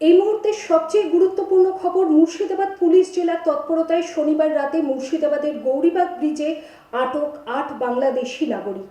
এই মুহূর্তে সবচেয়ে গুরুত্বপূর্ণ খবর মুর্শিদাবাদ পুলিশ জেলার তৎপরতায় শনিবার রাতে মুর্শিদাবাদের গৌরীবাগ ব্রিজে আটক আট বাংলাদেশি নাগরিক।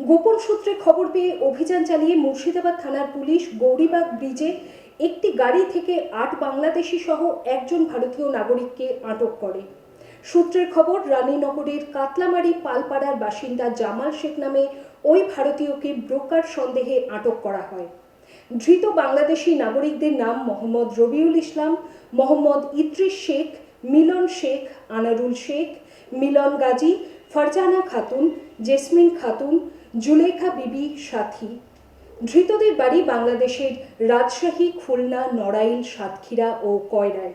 গোপন সূত্রে খবর পেয়ে অভিযান চালিয়ে মুর্শিদাবাদ থানার পুলিশ গৌরীবাগ ব্রিজে একটি গাড়ি থেকে আট বাংলাদেশি সহ একজন ভারতীয় নাগরিককে আটক করে। সূত্রের খবর, রানীনগরের কাতলামারি পালপাড়ার বাসিন্দা জামাল শেখ নামে ওই ভারতীয়কে ব্রোকার সন্দেহে আটক করা হয়। ধৃত বাংলাদেশি নাগরিকদের নাম মোহাম্মদ রবিউল ইসলাম, মোহাম্মদ ইদ্রিস শেখ, মিলন শেখ, আনারুল শেখ, মিলন গাজী, ফারজানা খাতুন, জেসমিন খাতুন, জুলেখা বিবি সাথী। ধৃতদের বাড়ি বাংলাদেশের রাজশাহী, খুলনা, নড়াইল, সাতক্ষীরা ও কয়রায়।